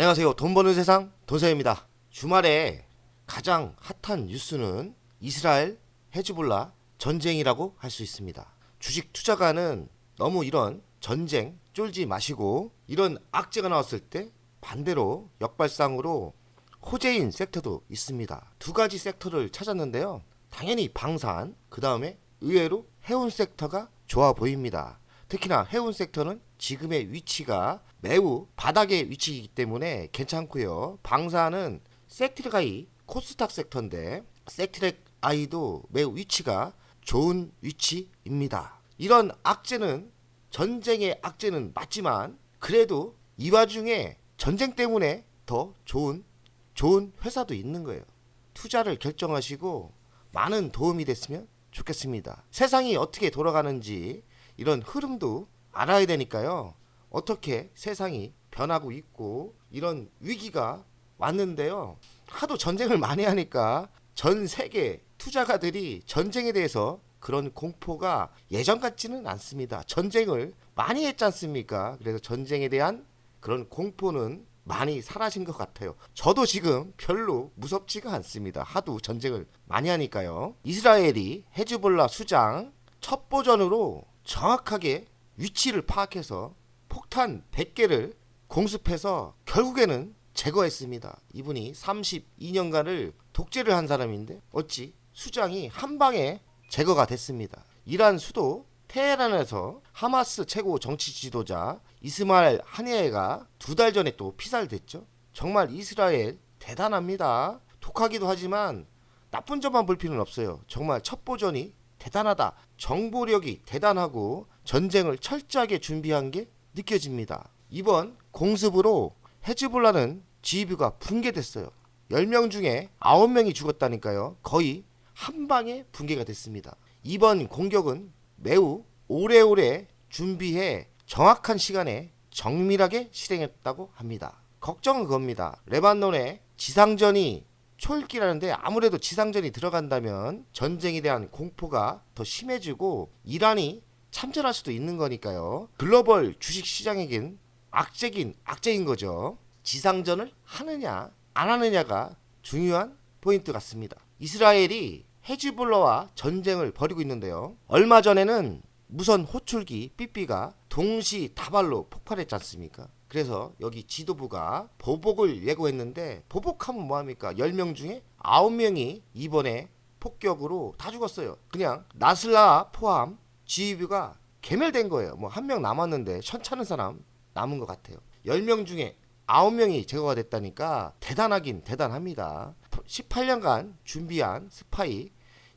안녕하세요. 돈 버는 세상 돈세입니다. 주말에 가장 핫한 뉴스는 이스라엘 헤즈볼라 전쟁이라고 할 수 있습니다. 주식 투자가는 너무 이런 전쟁 쫄지 마시고 이런 악재가 나왔을 때 반대로 역발상으로 호재인 섹터도 있습니다. 두 가지 섹터를 찾았는데요. 당연히 방산, 그 다음에 의외로 해운 섹터가 좋아 보입니다. 특히나 해운 섹터는 지금의 위치가 매우 바닥의 위치이기 때문에 괜찮고요. 방사는 섹트랙 아이 코스닥 섹터인데 섹트랙 아이도 매우 위치가 좋은 위치입니다. 이런 악재는 전쟁의 악재는 맞지만 그래도 이 와중에 전쟁 때문에 더 좋은 좋은 회사도 있는 거예요. 투자를 결정하시고 많은 도움이 됐으면 좋겠습니다. 세상이 어떻게 돌아가는지 이런 흐름도 알아야 되니까요. 어떻게 세상이 변하고 있고 이런 위기가 왔는데요. 하도 전쟁을 많이 하니까 전 세계 투자가들이 전쟁에 대해서 그런 공포가 예전 같지는 않습니다. 전쟁을 많이 했지 않습니까? 그래서 전쟁에 대한 그런 공포는 많이 사라진 것 같아요. 저도 지금 별로 무섭지가 않습니다. 하도 전쟁을 많이 하니까요. 이스라엘이 헤즈볼라 수장 첫 버전으로 정확하게 위치를 파악해서 폭탄 100개를 공습해서 결국에는 제거했습니다. 이분이 32년간을 독재를 한 사람인데 어찌 수장이 한 방에 제거가 됐습니다. 이란 수도 테헤란에서 하마스 최고 정치 지도자 이스마엘 하니에가 두 달 전에 또 피살됐죠. 정말 이스라엘 대단합니다. 독하기도 하지만 나쁜 점만 볼 필요는 없어요. 정말 첫 보전이 대단하다. 정보력이 대단하고 전쟁을 철저하게 준비한 게 느껴집니다. 이번 공습으로 헤즈볼라는 지휘부가 붕괴됐어요. 10명 중에 9명이 죽었다니까요. 거의 한 방에 붕괴가 됐습니다. 이번 공격은 매우 오래오래 준비해 정확한 시간에 정밀하게 실행했다고 합니다. 걱정은 그겁니다. 레반논에 지상전이 초읽기라는데 아무래도 지상전이 들어간다면 전쟁에 대한 공포가 더 심해지고 이란이 참전할 수도 있는 거니까요. 글로벌 주식 시장에겐 악재긴 악재인 거죠. 지상전을 하느냐 안 하느냐가 중요한 포인트 같습니다. 이스라엘이 헤즈볼라와 전쟁을 벌이고 있는데요. 얼마 전에는 무선 호출기 삐삐가 동시 다발로 폭발했지 않습니까? 그래서 여기 지도부가 보복을 예고했는데 보복하면 뭐합니까? 10명 중에 9명이 이번에 폭격으로 다 죽었어요. 그냥 나슬라 포함 지휘부가 개멸된 거예요. 뭐 한 명 남았는데 천찮은 사람 남은 것 같아요. 10명 중에 9명이 제거가 됐다니까 대단하긴 대단합니다. 18년간 준비한 스파이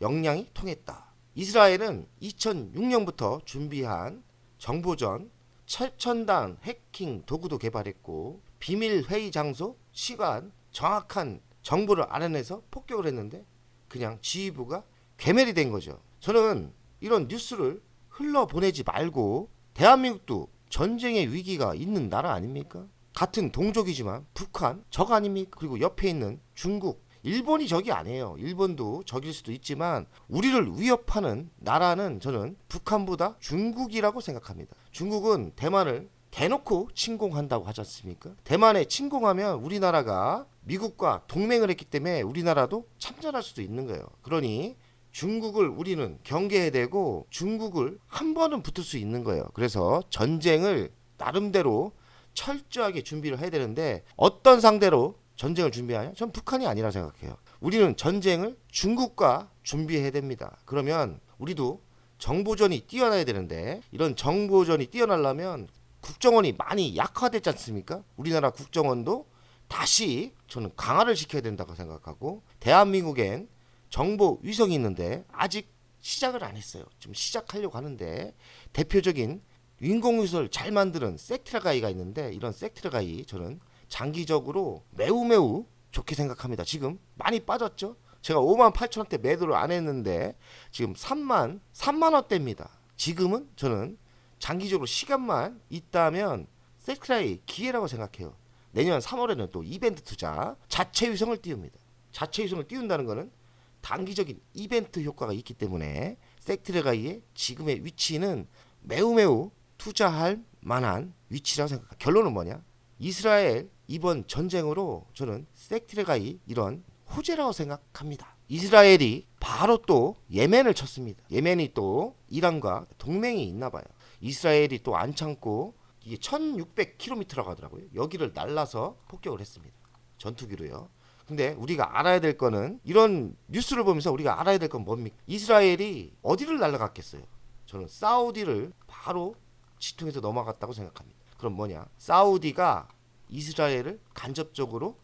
역량이 통했다. 이스라엘은 2006년부터 준비한 정보전 최첨단 해킹 도구도 개발했고 비밀 회의 장소, 시간, 정확한 정보를 알아내서 폭격을 했는데 그냥 지휘부가 괴멸이 된 거죠. 저는 이런 뉴스를 흘러 보내지 말고 대한민국도 전쟁의 위기가 있는 나라 아닙니까? 같은 동족이지만 북한 적 아닙니까? 그리고 옆에 있는 중국 일본이 적이 아니에요. 일본도 적일 수도 있지만 우리를 위협하는 나라는 저는 북한보다 중국이라고 생각합니다. 중국은 대만을 대놓고 침공한다고 하지 않습니까? 대만에 침공하면 우리나라가 미국과 동맹을 했기 때문에 우리나라도 참전할 수도 있는 거예요. 그러니 중국을 우리는 경계해야 되고 중국을 한 번은 붙을 수 있는 거예요. 그래서 전쟁을 나름대로 철저하게 준비를 해야 되는데 어떤 상대로 전쟁을 준비하냐? 전 북한이 아니라 생각해요. 우리는 전쟁을 중국과 준비해야 됩니다. 그러면 우리도 정보전이 뛰어나야 되는데 이런 정보전이 뛰어나려면 국정원이 많이 약화됐지 않습니까? 우리나라 국정원도 다시 저는 강화를 시켜야 된다고 생각하고 대한민국엔 정보 위성이 있는데 아직 시작을 안 했어요. 지금 시작하려고 하는데 대표적인 인공위성을 잘 만드는 섹트라가이가 있는데 이런 섹트라가이 저는 장기적으로 매우 매우 좋게 생각합니다. 지금 많이 빠졌죠? 제가 5만 8천 원대 매도를 안 했는데 지금 3만 3만 원대입니다. 지금은 저는 장기적으로 시간만 있다면 섹트라이 기회라고 생각해요. 내년 3월에는 또 이벤트 투자 자체 위성을 띄웁니다. 자체 위성을 띄운다는 것은 단기적인 이벤트 효과가 있기 때문에 섹트레가이의 지금의 위치는 매우 매우 투자할 만한 위치라고 생각합니다. 결론은 뭐냐? 이스라엘 이번 전쟁으로 저는 섹티레가이 이런 호재라고 생각합니다. 이스라엘이 바로 또 예멘을 쳤습니다. 예멘이 또 이란과 동맹이 있나 봐요. 이스라엘이 또 안 참고 이게 1600km라고 하더라고요. 여기를 날라서 폭격을 했습니다. 전투기로요. 근데 우리가 알아야 될 거는 이런 뉴스를 보면서 우리가 알아야 될 건 뭡니까? 이스라엘이 어디를 날아갔겠어요? 저는 사우디를 바로 지통해서 넘어갔다고 생각합니다. 그럼 뭐냐? 사우디가 이스라엘을 간접적으로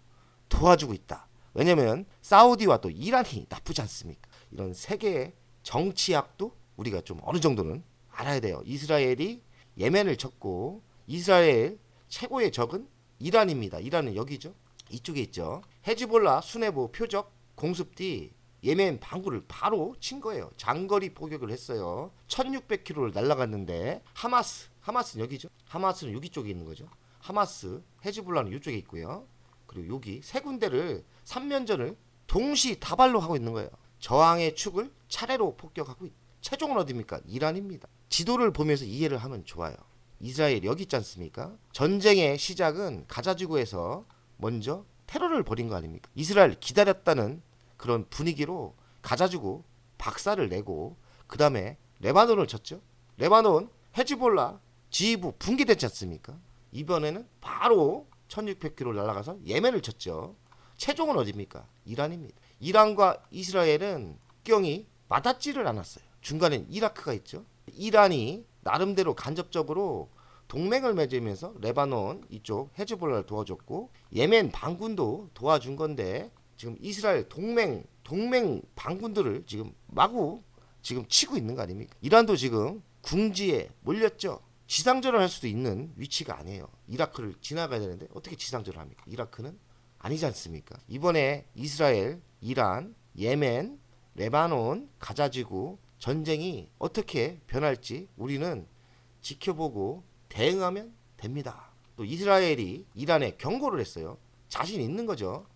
도와주고 있다. 왜냐면 사우디와 또 이란이 나쁘지 않습니까? 이런 세계의 정치학도 우리가 좀 어느 정도는 알아야 돼요. 이스라엘이 예멘을 쳤고 이스라엘 최고의 적은 이란입니다. 이란은 여기죠. 이쪽에 있죠. 헤즈볼라 수뇌부 표적 공습 뒤 예멘 방구를 바로 친 거예요. 장거리 포격을 했어요. 1600km를 날아갔는데 하마스, 하마스는 여기죠. 하마스는 여기 쪽에 있는 거죠. 하마스, 헤즈볼라는 이쪽에 있고요. 그리고 여기 세 군데를 삼면전을 동시 다발로 하고 있는 거예요. 저항의 축을 차례로 폭격하고 있. 최종은 어디입니까? 이란입니다. 지도를 보면서 이해를 하면 좋아요. 이스라엘 여기 있지 않습니까? 전쟁의 시작은 가자지구에서 먼저 테러를 벌인 거 아닙니까? 이스라엘 기다렸다는 그런 분위기로 가자지구 박살을 내고 그 다음에 레바논을 쳤죠. 레바논 헤즈볼라 지휘부 붕괴됐지 않습니까? 이번에는 바로 1600km 날아가서 예멘을 쳤죠. 최종은 어디입니까? 이란입니다. 이란과 이스라엘은 국경이 맞닿지를 않았어요. 중간엔 이라크가 있죠. 이란이 나름대로 간접적으로 동맹을 맺으면서 레바논 이쪽 헤즈볼라를 도와줬고 예멘 반군도 도와준 건데 지금 이스라엘 동맹 동맹 반군들을 지금 마구 지금 치고 있는 거 아닙니까? 이란도 지금 궁지에 몰렸죠. 지상전을 할 수도 있는 위치가 아니에요. 이라크를 지나가야 되는데 어떻게 지상전을 합니까? 이라크는 아니지 않습니까? 이번에 이스라엘, 이란, 예멘, 레바논, 가자지구 전쟁이 어떻게 변할지 우리는 지켜보고 대응하면 됩니다. 또 이스라엘이 이란에 경고를 했어요. 자신 있는 거죠.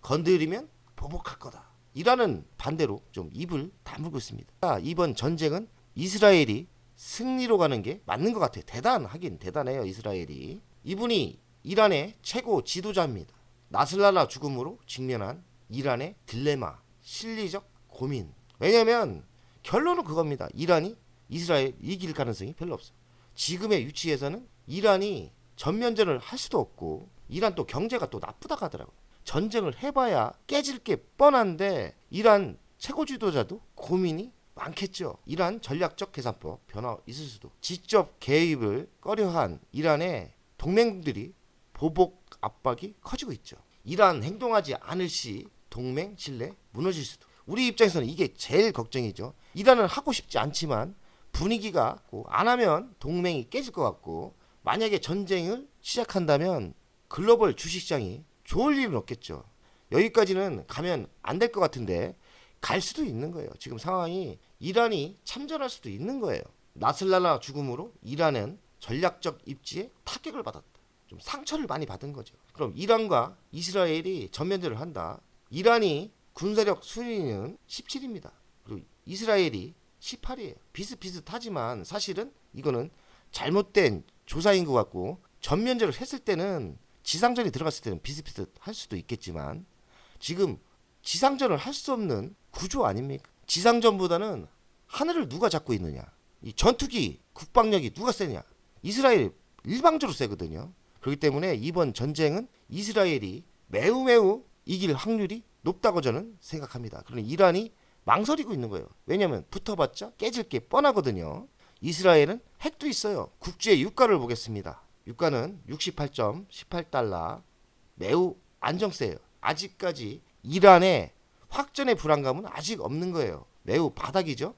건드리면 보복할 거다. 이란은 반대로 좀 입을 다물고 있습니다. 자, 이번 전쟁은 이스라엘이 승리로 가는 게 맞는 것 같아요. 대단하긴 대단해요. 이스라엘이. 이분이 이란의 최고 지도자입니다. 나슬라라 죽음으로 직면한 이란의 딜레마, 실리적 고민. 왜냐면 결론은 그겁니다. 이란이 이스라엘 이길 가능성이 별로 없어요. 지금의 위치에서는 이란이 전면전을 할 수도 없고 이란 또 경제가 또 나쁘다고 하더라고요. 전쟁을 해봐야 깨질 게 뻔한데 이란 최고 지도자도 고민이 많겠죠. 이란 전략적 계산법 변화 있을 수도. 직접 개입을 꺼려한 이란의 동맹국들이 보복 압박이 커지고 있죠. 이란 행동하지 않을 시 동맹 신뢰 무너질 수도. 우리 입장에서는 이게 제일 걱정이죠. 이란은 하고 싶지 않지만 분위기가 안 하면 동맹이 깨질 것 같고 만약에 전쟁을 시작한다면 글로벌 주식시장이 좋을 일은 없겠죠. 여기까지는 가면 안 될 것 같은데 갈 수도 있는 거예요. 지금 상황이 이란이 참전할 수도 있는 거예요. 나슬라라 죽음으로 이란은 전략적 입지에 타격을 받았다. 좀 상처를 많이 받은 거죠. 그럼 이란과 이스라엘이 전면전을 한다. 이란이 군사력 순위는 17입니다. 그리고 이스라엘이 18이에요. 비슷비슷하지만 사실은 이거는 잘못된 조사인 것 같고 전면전을 했을 때는 지상전이 들어갔을 때는 비슷비슷할 수도 있겠지만 지금 지상전을 할 수 없는 구조 아닙니까? 지상전보다는 하늘을 누가 잡고 있느냐? 이 전투기 국방력이 누가 세냐? 이스라엘이 일방적으로 세거든요. 그렇기 때문에 이번 전쟁은 이스라엘이 매우 매우 이길 확률이 높다고 저는 생각합니다. 그러나 이란이 망설이고 있는 거예요. 왜냐하면 붙어봤자 깨질 게 뻔하거든요. 이스라엘은 핵도 있어요. 국제 유가를 보겠습니다. 유가는 68.18달러 매우 안정세예요. 아직까지 이란의 확전의 불안감은 아직 없는 거예요. 매우 바닥이죠.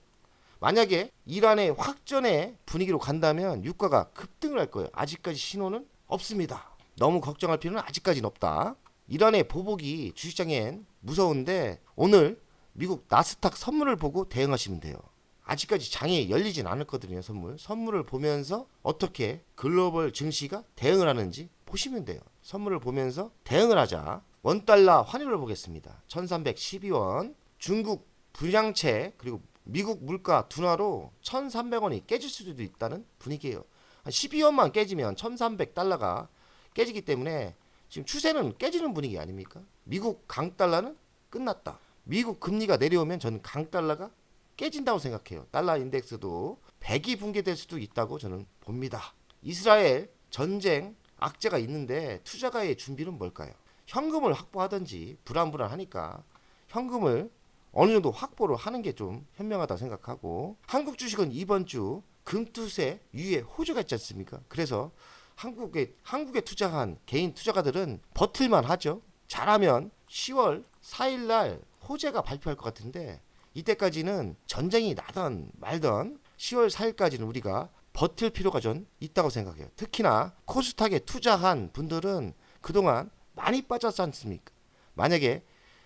만약에 이란의 확전의 분위기로 간다면 유가가 급등을 할 거예요. 아직까지 신호는 없습니다. 너무 걱정할 필요는 아직까지는 없다. 이란의 보복이 주식장엔 무서운데 오늘 미국 나스닥 선물을 보고 대응하시면 돼요. 아직까지 장이 열리진 않았거든요, 선물. 선물을 보면서 어떻게 글로벌 증시가 대응을 하는지 보시면 돼요. 선물을 보면서 대응을 하자. 원달러 환율을 보겠습니다. 1312원. 중국 불량채 그리고 미국 물가 둔화로 1300원이 깨질 수도 있다는 분위기예요. 한 12원만 깨지면 1300달러가 깨지기 때문에 지금 추세는 깨지는 분위기 아닙니까? 미국 강달러는 끝났다. 미국 금리가 내려오면 저는 강달러가 깨진다고 생각해요. 달러 인덱스도 100이 붕괴될 수도 있다고 저는 봅니다. 이스라엘 전쟁 악재가 있는데 투자가의 준비는 뭘까요? 현금을 확보하든지 불안불안하니까 현금을 어느 정도 확보를 하는 게 좀 현명하다 생각하고 한국 주식은 이번 주 금투세 유예 호조가 있지 않습니까? 그래서 한국에 한국에 투자한 개인 투자가들은 버틸만 하죠. 잘하면 10월 4일 날 호재가 발표할 것 같은데 이때까지는 전쟁이 나던 말던 10월 4일까지는 우리가 버틸 필요가 전 있다고 생각해요. 특히나 코스닥에 투자한 분들은 그동안 많이 빠졌지 않습니까? 만약에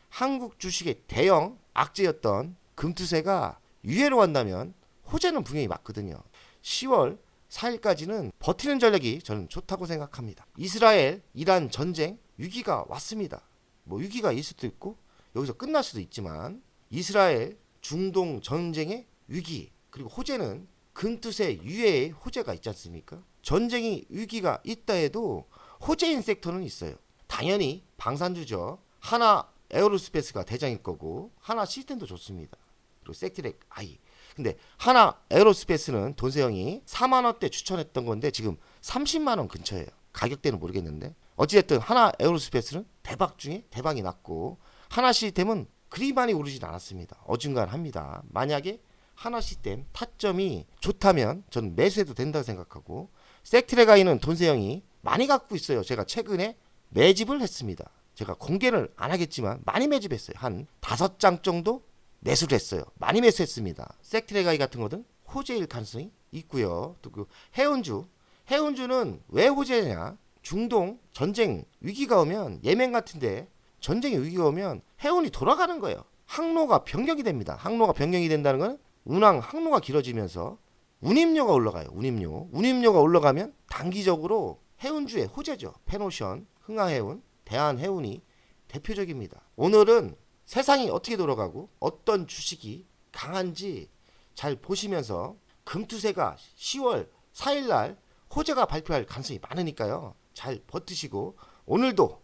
한국 주식의 대형 악재였던 금투세가 유예로 간다면 호재는 분명히 맞거든요. 10월 4일까지는 버티는 전략이 저는 좋다고 생각합니다. 이스라엘, 이란 전쟁 위기가 왔습니다. 뭐 위기가 있을 수도 있고 여기서 끝날 수도 있지만 이스라엘 중동 전쟁의 위기 그리고 호재는 금투세 유예의 호재가 있지 않습니까? 전쟁이 위기가 있다 해도 호재인 섹터는 있어요. 당연히 방산주죠. 하나 에어로스페이스가 대장일 거고 하나 시스템도 좋습니다. 그리고 섹트렉 아이. 근데 하나 에어로스페이스는 돈세형이 4만 원대 추천했던 건데 지금 30만 원 근처예요. 가격대는 모르겠는데 어찌됐든 하나 에어로스페이스는 대박 중에 대박이 났고 하나 시스템은 그리 많이 오르진 않았습니다. 어중간합니다. 만약에 하나 시스템 타점이 좋다면 저는 매수해도 된다고 생각하고 섹트레가이는 돈세형이 많이 갖고 있어요. 제가 최근에 매집을 했습니다. 제가 공개를 안 하겠지만 많이 매집했어요. 한 다섯 장 정도 매수를 했어요. 많이 매수했습니다. 섹트레가이 같은 거는 호재일 가능성이 있고요. 또 그 해운주, 해운주는 왜 호재냐? 중동 전쟁 위기가 오면 예멘 같은데 전쟁의 위기가 오면 해운이 돌아가는 거예요. 항로가 변경이 됩니다. 항로가 변경이 된다는 건 운항 항로가 길어지면서 운임료가 올라가요. 운임료. 운임료가 올라가면 단기적으로 해운주의 호재죠. 페노션, 흥하해운, 대한해운이 대표적입니다. 오늘은 세상이 어떻게 돌아가고 어떤 주식이 강한지 잘 보시면서 금투세가 10월 4일 날 호재가 발표할 가능성이 많으니까요. 잘 버티시고 오늘도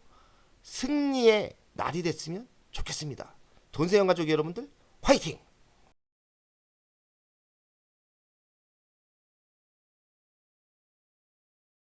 승리의 날이 됐으면 좋겠습니다. 돈세영 가족 여러분들 화이팅!